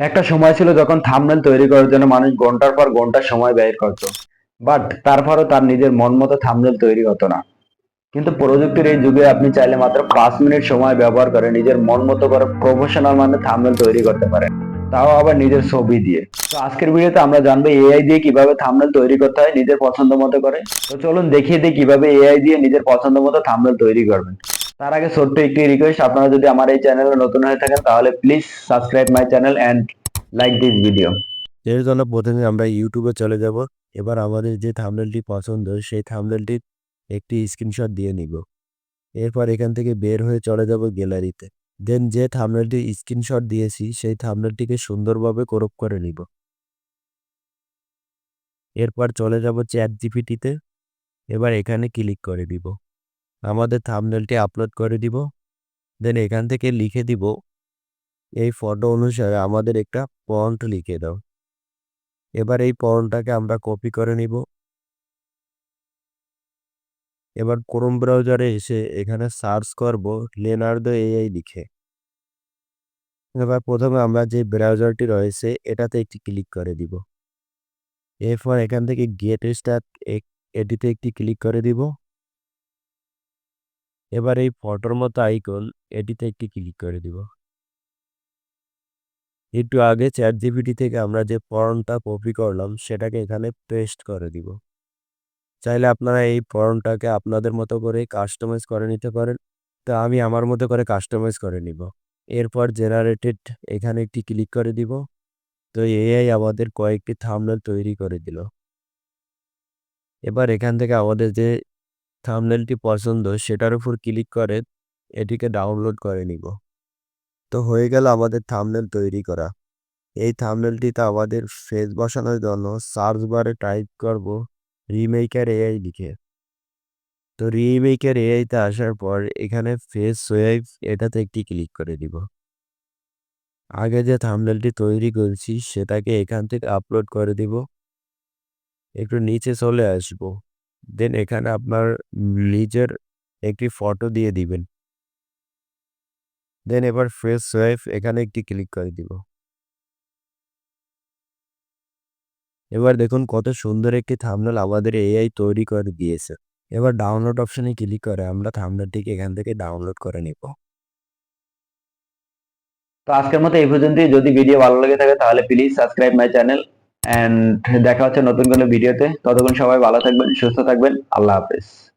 একটা সময় ছিল যখন থাম্বনেল তৈরি করার জন্য মানুষ ঘণ্টার পর ঘণ্টা সময় ব্যয় করত। বাট তারপরও তার নিজের মন মতো থাম্বনেল তৈরি হতো না। কিন্তু প্রযুক্তির এই যুগে আপনি চাইলে মাত্র পাঁচ মিনিট সময় ব্যবহার করে নিজের মন মতো করে প্রফেশনাল মানে থামনেল তৈরি করতে পারেন। তাও আবার নিজের ছবি দিয়ে। তো আজকের ভিডিওতে আমরা জানব এআই দিয়ে কীভাবে থামনেল তৈরি করতে হয় নিজের পছন্দ মতো করে। তো চলুন দেখিয়ে দিই কীভাবে এআই দিয়ে নিজের পছন্দ মতো থামনেল তৈরি করবেন। তার আগে ছোট্ট একটি রিকোয়েস্ট আপনারা যদি আমার এই চ্যানেলে নতুন হয়ে থাকেন, তাহলে please subscribe my channel and like this video এর জন্য প্রথমে আমরা ইউটিউবে চলে যাব। এবার আমাদের যে থাম্বনেলটি পছন্দ, সেই থাম্বনেলটির একটি স্ক্রিনশট দিয়ে নিব। এরপর এখান থেকে বের হয়ে চলে যাব গ্যালারিতে দেন যে থাম্বনেলটি স্ক্রিনশট দিয়েছি, সেই থাম্বনেলটিকে সুন্দরভাবে ক্রপ করে নিব। এরপর চলে যাব চ্যাট জিপিটিতে এবার এখানে ক্লিক করে দিব আমাদের থামনেলটি আপলোড করে দিব। দেন এখান থেকে লিখে দিব, এই ফটো অনুসারে আমাদের একটা ফন্ট লিখে দাও। এবার এই পর্নটাকে আমরা কপি করে নিব। এবার ক্রোম ব্রাউজারে এসে এখানে সার্চ করব লেনার্দো এআই লিখে। এবার প্রথমে আমরা যে ব্রাউজারটি রয়েছে, এটাতে একটি ক্লিক করে দিব। এরপর এখান থেকে গেট স্টার্ট এটিতে একটি ক্লিক করে দিব। এবার এই ফটোর মতো আইকন এটিতে একটি ক্লিক করে দিব। একটু আগে চ্যাট জিপিটি থেকে আমরা যে ফর্মটা কপি করলাম, সেটাকে এখানে পেস্ট করে দিব। চাইলে আপনারা এই ফর্মটাকে আপনাদের মতো করে কাস্টমাইজ করে নিতে পারেন। তো আমি আমার মতো করে কাস্টমাইজ করে নিব। এরপর জেনারেটেড এখানে একটি ক্লিক করে দিব। তো এআই আমাদের কয়েকটি থামনেল তৈরি করে দিল। এবার এখান থেকে আমাদের যে থামনেলটি পছন্দ, সেটার উপর ক্লিক করে এটিকে ডাউনলোড করে নিব। তো হয়ে গেল আমাদের থামনেল তৈরি করা। এই থামনেলটিতে আমাদের ফেস বসানোর জন্য সার্চ বারে টাইপ করব রিমেকার এআই লিখে। তো রিমেকার এআইতে আসার পর এখানে ফেস ওয়েভ এটাতে একটি ক্লিক করে দিব আগে যে থামনেলটি তৈরি করেছি, সেটাকে এখান থেকে আপলোড করে দিব। একটু নিচে চলে আসব। দেন এখানে আপনার নিজের একটি ফটো দিয়ে দিবেন। দেন এবার ফ্রেশ ওয়েভ এখানে একটি ক্লিক করে দিব। এবার দেখুন কত সুন্দর একটি থামনেল আমাদের এআই তৈরি করে দিয়েছে। এবার ডাউনলোড অপশনে ক্লিক করে আমরা থামনেলটিকে এখান থেকে ডাউনলোড করে নিব। তো আজকের মতো এই পর্যন্তই। যদি ভিডিও ভালো লেগে থাকে তাহলে please subscribe my channel and দেখা হচ্ছে নতুন কোনো ভিডিওতে। ততক্ষণ সবাই ভালো থাকবেন সুস্থ থাকবেন। আল্লাহ হাফেজ।